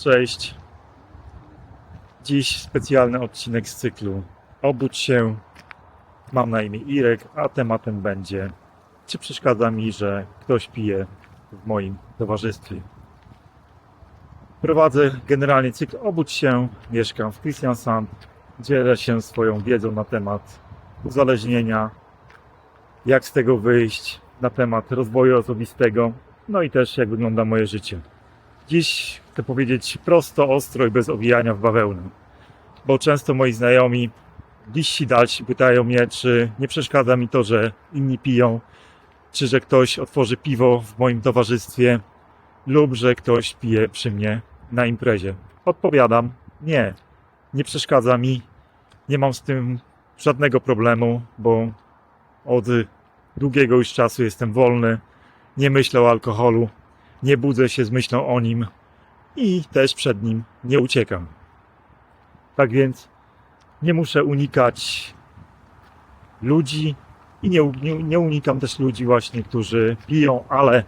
Cześć. Dziś specjalny odcinek z cyklu Obudź się. Mam na imię Irek, a tematem będzie czy przeszkadza mi, że ktoś pije w moim towarzystwie. Prowadzę generalnie cykl Obudź się. Mieszkam w Christiansand. Dzielę się swoją wiedzą na temat uzależnienia, jak z tego wyjść, na temat rozwoju osobistego, no i też jak wygląda moje życie. Dziś chcę powiedzieć prosto, ostro i bez owijania w bawełnę. Bo często moi znajomi, bliżsi dalsi pytają mnie, czy nie przeszkadza mi to, że inni piją, czy że ktoś otworzy piwo w moim towarzystwie lub że ktoś pije przy mnie na imprezie. Odpowiadam, nie, nie przeszkadza mi, nie mam z tym żadnego problemu, bo od długiego już czasu jestem wolny, nie myślę o alkoholu, nie budzę się z myślą o nim i też przed nim nie uciekam. Tak więc nie muszę unikać ludzi i nie, nie, nie unikam też ludzi właśnie, którzy piją, ale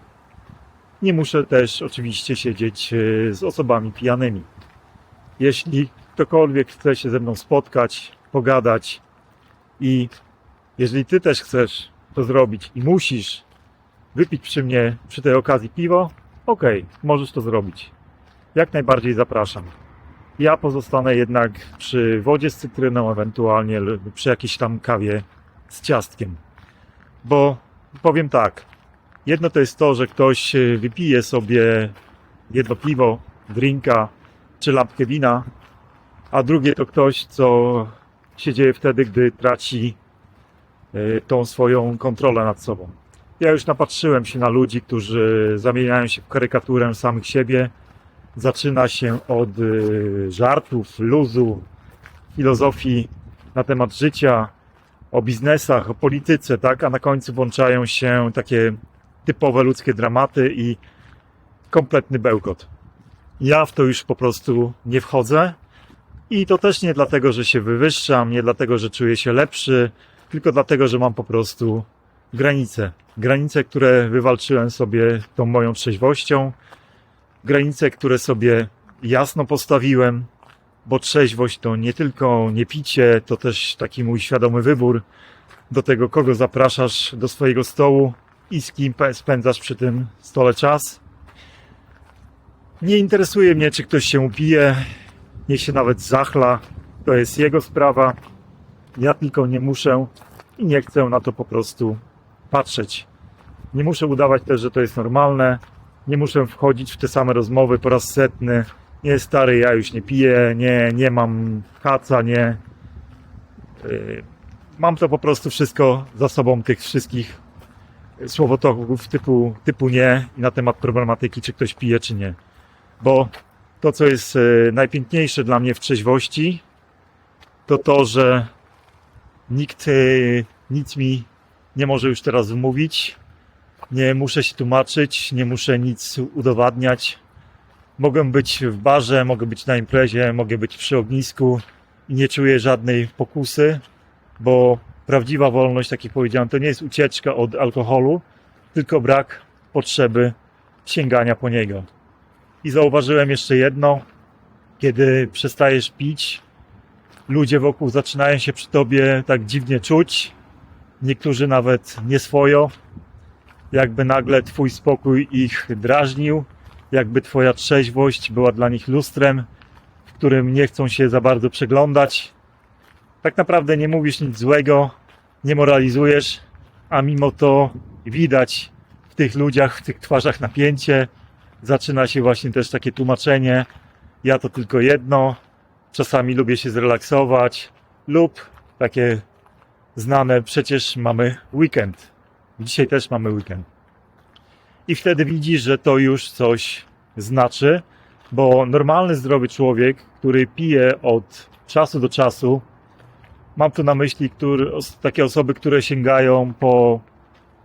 nie muszę też oczywiście siedzieć e, z osobami pijanymi. Jeśli ktokolwiek chce się ze mną spotkać, pogadać i jeżeli ty też chcesz to zrobić i musisz wypić przy mnie przy tej okazji piwo, okej, możesz to zrobić. Jak najbardziej zapraszam. Ja pozostanę jednak przy wodzie z cytryną, ewentualnie przy jakiejś tam kawie z ciastkiem. Bo powiem tak, jedno to jest to, że ktoś e, wypije sobie jedno piwo, drinka czy lampkę wina, a drugie to ktoś, co się dzieje wtedy, gdy traci e, tą swoją kontrolę nad sobą. Ja już napatrzyłem się na ludzi, którzy zamieniają się w karykaturę samych siebie. Zaczyna się od y, żartów, luzu, filozofii na temat życia, o biznesach, o polityce, tak? A na końcu włączają się takie typowe ludzkie dramaty i kompletny bełkot. Ja w to już po prostu nie wchodzę. I to też nie dlatego, że się wywyższam, nie dlatego, że czuję się lepszy, tylko dlatego, że mam po prostu granice. Granice, które wywalczyłem sobie tą moją trzeźwością, granice, które sobie jasno postawiłem, bo trzeźwość to nie tylko nie picie, to też taki mój świadomy wybór do tego, kogo zapraszasz do swojego stołu i z kim spędzasz przy tym stole czas. Nie interesuje mnie, czy ktoś się upije, niech się nawet zachla, to jest jego sprawa. Ja tylko nie muszę i nie chcę na to po prostu patrzeć. Nie muszę udawać też, że to jest normalne. Nie muszę wchodzić w te same rozmowy po raz setny. Nie, stary, ja już nie piję, nie, nie mam kaca, nie. Yy, Mam to po prostu wszystko za sobą, tych wszystkich słowotoków typu, typu nie i na temat problematyki, czy ktoś pije, czy nie. Bo to, co jest yy, najpiękniejsze dla mnie w trzeźwości, to to, że nikt yy, nic mi nie może już teraz wmówić. Nie muszę się tłumaczyć, nie muszę nic udowadniać. Mogę być w barze, mogę być na imprezie, mogę być przy ognisku i nie czuję żadnej pokusy, bo prawdziwa wolność, tak jak powiedziałem, to nie jest ucieczka od alkoholu, tylko brak potrzeby sięgania po niego. I zauważyłem jeszcze jedno, kiedy przestajesz pić, ludzie wokół zaczynają się przy tobie tak dziwnie czuć, niektórzy nawet nieswojo, jakby nagle Twój spokój ich drażnił, jakby Twoja trzeźwość była dla nich lustrem, w którym nie chcą się za bardzo przeglądać. Tak naprawdę nie mówisz nic złego, nie moralizujesz, a mimo to widać w tych ludziach, w tych twarzach napięcie. Zaczyna się właśnie też takie tłumaczenie. Ja to tylko jedno. Czasami lubię się zrelaksować, lub takie znane, przecież mamy weekend. Dzisiaj też mamy weekend. I wtedy widzisz, że to już coś znaczy, bo normalny, zdrowy człowiek, który pije od czasu do czasu, mam tu na myśli który, takie osoby, które sięgają po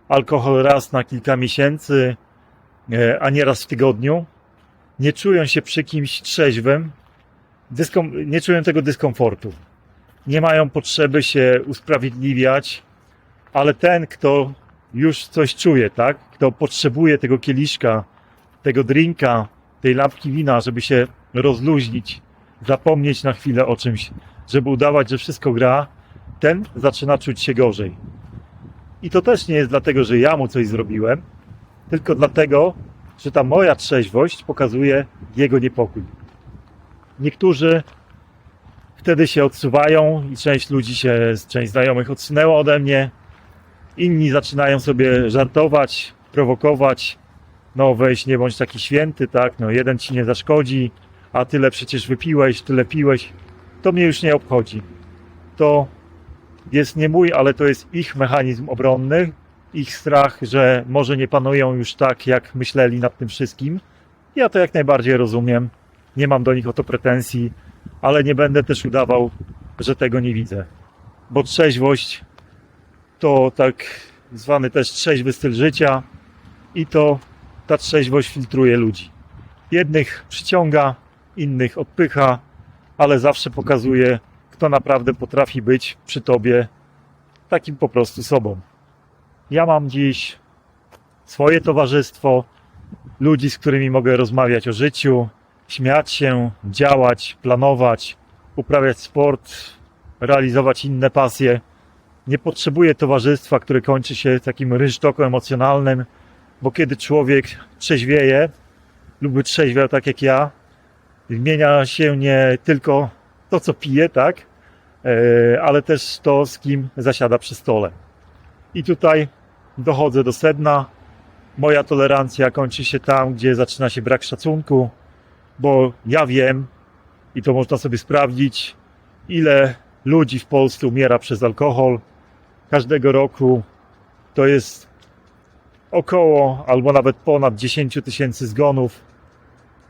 alkohol raz na kilka miesięcy, e, a nie raz w tygodniu, nie czują się przy kimś trzeźwym, nie czują tego dyskomfortu nie mają potrzeby się usprawiedliwiać, ale ten, kto już coś czuje, tak? Kto potrzebuje tego kieliszka, tego drinka, tej lampki wina, żeby się rozluźnić, zapomnieć na chwilę o czymś, żeby udawać, że wszystko gra, ten zaczyna czuć się gorzej. I to też nie jest dlatego, że ja mu coś zrobiłem, tylko dlatego, że ta moja trzeźwość pokazuje jego niepokój. Niektórzy wtedy się odsuwają i część ludzi się, część znajomych odsunęła ode mnie. Inni zaczynają sobie żartować, prowokować. No weź, nie bądź taki święty, tak? No jeden ci nie zaszkodzi, a tyle przecież wypiłeś, tyle piłeś. To mnie już nie obchodzi. To jest nie mój, ale to jest ich mechanizm obronny, ich strach, że może nie panują już tak, jak myśleli nad tym wszystkim. Ja to jak najbardziej rozumiem. Nie mam do nich o to pretensji, ale nie będę też udawał, że tego nie widzę. Bo trzeźwość to tak zwany też trzeźwy styl życia i to ta trzeźwość filtruje ludzi. Jednych przyciąga, innych odpycha, ale zawsze pokazuje, kto naprawdę potrafi być przy tobie takim po prostu sobą. Ja mam dziś swoje towarzystwo, ludzi, z którymi mogę rozmawiać o życiu, śmiać się, działać, planować, uprawiać sport, realizować inne pasje. Nie potrzebuję towarzystwa, które kończy się takim rynsztokiem emocjonalnym, bo kiedy człowiek trzeźwieje lub trzeźwiał tak jak ja, zmienia się nie tylko to, co pije, tak, E, ale też to, z kim zasiada przy stole. I tutaj dochodzę do sedna. Moja tolerancja kończy się tam, gdzie zaczyna się brak szacunku, bo ja wiem, i to można sobie sprawdzić, ile ludzi w Polsce umiera przez alkohol. Każdego roku to jest około albo nawet ponad 10 tysięcy zgonów.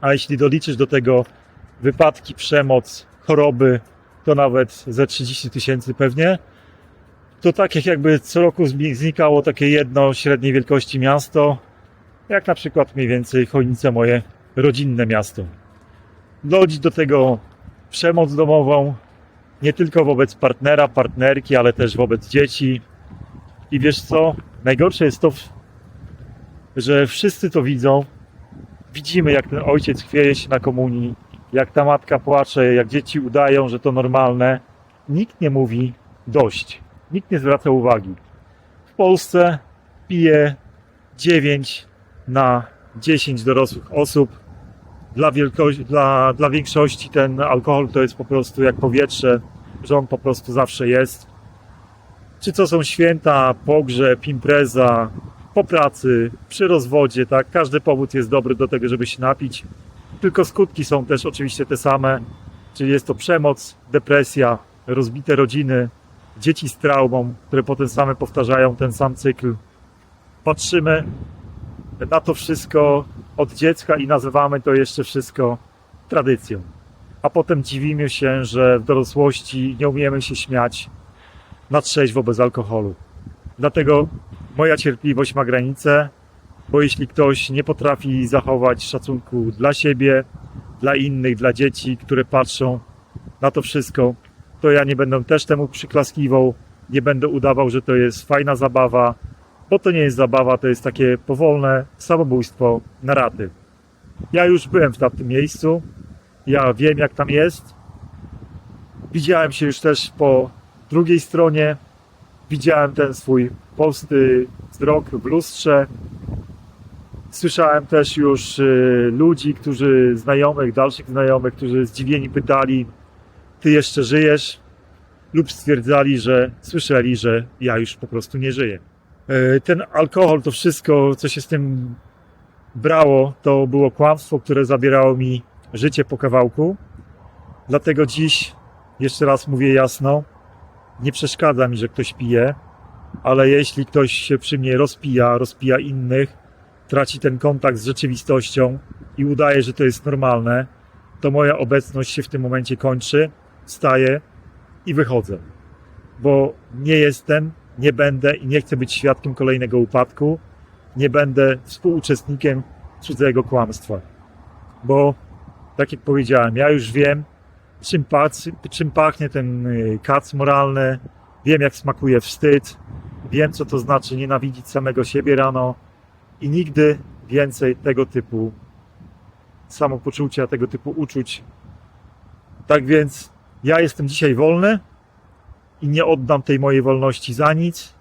A jeśli doliczysz do tego wypadki, przemoc, choroby, to nawet ze 30 tysięcy pewnie. To tak jak jakby co roku znikało takie jedno średniej wielkości miasto, jak na przykład mniej więcej Chojnice moje rodzinne miasto. Dodać do tego przemoc domową, nie tylko wobec partnera, partnerki, ale też wobec dzieci. I wiesz co? Najgorsze jest to, że wszyscy to widzą. Widzimy, jak ten ojciec chwieje się na komunii, jak ta matka płacze, jak dzieci udają, że to normalne. Nikt nie mówi dość. Nikt nie zwraca uwagi. W Polsce pije 9 na 10 dorosłych osób. Dla, wielko- dla, dla większości ten alkohol to jest po prostu jak powietrze, że on po prostu zawsze jest. Czy to są święta, pogrzeb, impreza, po pracy, przy rozwodzie, tak? Każdy powód jest dobry do tego, żeby się napić tylko skutki są też oczywiście te same, czyli jest to przemoc, depresja, rozbite rodziny, dzieci z traumą, które potem same powtarzają ten sam cykl. Patrzymy na to wszystko od dziecka i nazywamy to jeszcze wszystko tradycją. A potem dziwimy się, że w dorosłości nie umiemy się śmiać na trzeźwo bez alkoholu. Dlatego moja cierpliwość ma granice, bo jeśli ktoś nie potrafi zachować szacunku dla siebie, dla innych, dla dzieci, które patrzą na to wszystko, to ja nie będę też temu przyklaskiwał, nie będę udawał, że to jest fajna zabawa, bo to nie jest zabawa, to jest takie powolne samobójstwo na raty. Ja już byłem w tamtym miejscu, ja wiem jak tam jest. Widziałem się już też po drugiej stronie, widziałem ten swój polsty wzrok w lustrze, Słyszałem też już y, ludzi, którzy znajomych, dalszych znajomych, którzy zdziwieni pytali, ty jeszcze żyjesz? Lub stwierdzali, że słyszeli, że ja już po prostu nie żyję. Y, Ten alkohol, to wszystko, co się z tym brało, to było kłamstwo, które zabierało mi życie po kawałku. Dlatego dziś, jeszcze raz mówię jasno, nie przeszkadza mi, że ktoś pije, ale jeśli ktoś się przy mnie rozpija, rozpija innych, traci ten kontakt z rzeczywistością i udaje, że to jest normalne, to moja obecność się w tym momencie kończy, wstaję i wychodzę. Bo nie jestem, nie będę i nie chcę być świadkiem kolejnego upadku, nie będę współuczestnikiem cudzego kłamstwa. Bo, tak jak powiedziałem, ja już wiem, czym, czym pachnie ten y, kac moralny, wiem, jak smakuje wstyd, wiem, co to znaczy nienawidzić samego siebie rano, i nigdy więcej tego typu samopoczucia, tego typu uczuć. Tak więc ja jestem dzisiaj wolny i nie oddam tej mojej wolności za nic.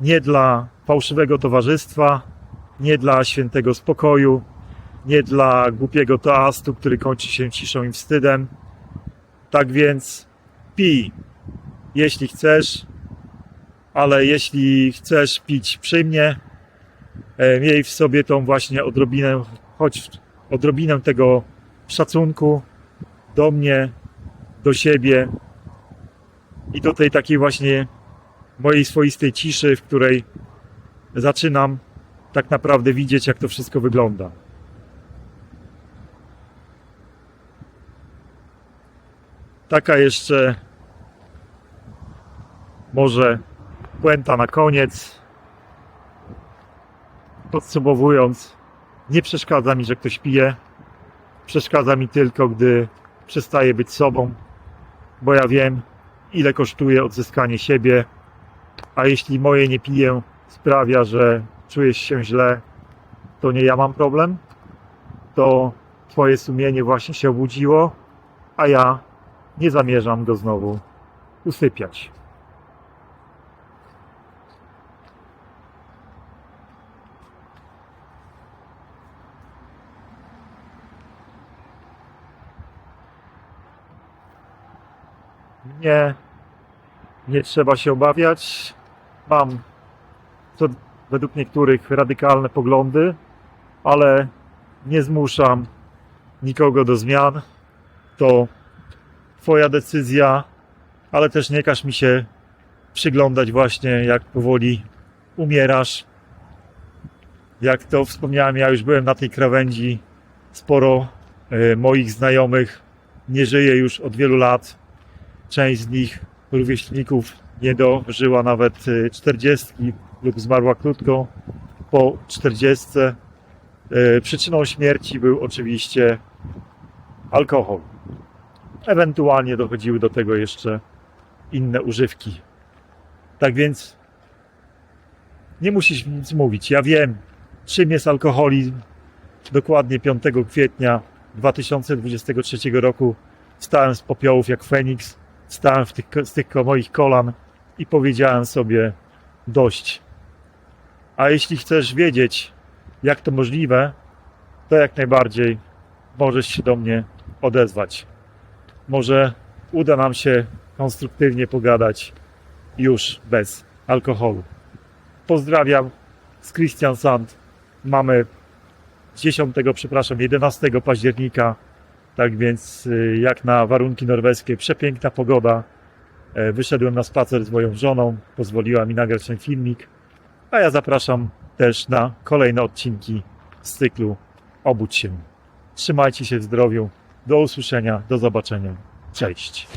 Nie dla fałszywego towarzystwa, nie dla świętego spokoju, nie dla głupiego toastu, który kończy się ciszą i wstydem. Tak więc pij, jeśli chcesz, ale jeśli chcesz pić przy mnie, e, miej w sobie tą właśnie odrobinę, choć odrobinę tego szacunku do mnie, do siebie i do tej takiej właśnie mojej swoistej ciszy, w której zaczynam tak naprawdę widzieć, jak to wszystko wygląda. Taka jeszcze może puenta na koniec. Podsumowując, nie przeszkadza mi, że ktoś pije. Przeszkadza mi tylko, gdy przestaje być sobą, bo ja wiem, ile kosztuje odzyskanie siebie, a jeśli moje nie piję sprawia, że czujesz się źle, to nie ja mam problem, to twoje sumienie właśnie się obudziło, a ja nie zamierzam go znowu usypiać. Nie, nie trzeba się obawiać. Mam co według niektórych radykalne poglądy, ale nie zmuszam nikogo do zmian. To Twoja decyzja, ale też nie każ mi się przyglądać właśnie, jak powoli umierasz. Jak to wspomniałem, ja już byłem na tej krawędzi. Sporo e, moich znajomych nie żyje już od wielu lat. Część z nich, rówieśników, nie dożyła nawet e, 40 lub zmarła krótko po 40. E, Przyczyną śmierci był oczywiście alkohol. Ewentualnie dochodziły do tego jeszcze inne używki. Tak więc nie musisz nic mówić. Ja wiem, czym jest alkoholizm. Dokładnie 5 kwietnia 2023 roku wstałem z popiołów jak Feniks, wstałem w tych, z tych moich kolan i powiedziałem sobie dość. A jeśli chcesz wiedzieć, jak to możliwe, to jak najbardziej możesz się do mnie odezwać. Może uda nam się konstruktywnie pogadać już bez alkoholu. Pozdrawiam z Christian Sand. Mamy 10, przepraszam, 11 października. Tak więc, y, jak na warunki norweskie, przepiękna pogoda. E, Wyszedłem na spacer z moją żoną, pozwoliła mi nagrać ten filmik. A ja zapraszam też na kolejne odcinki z cyklu Obudź się. Trzymajcie się w zdrowiu. Do usłyszenia, do zobaczenia. Cześć.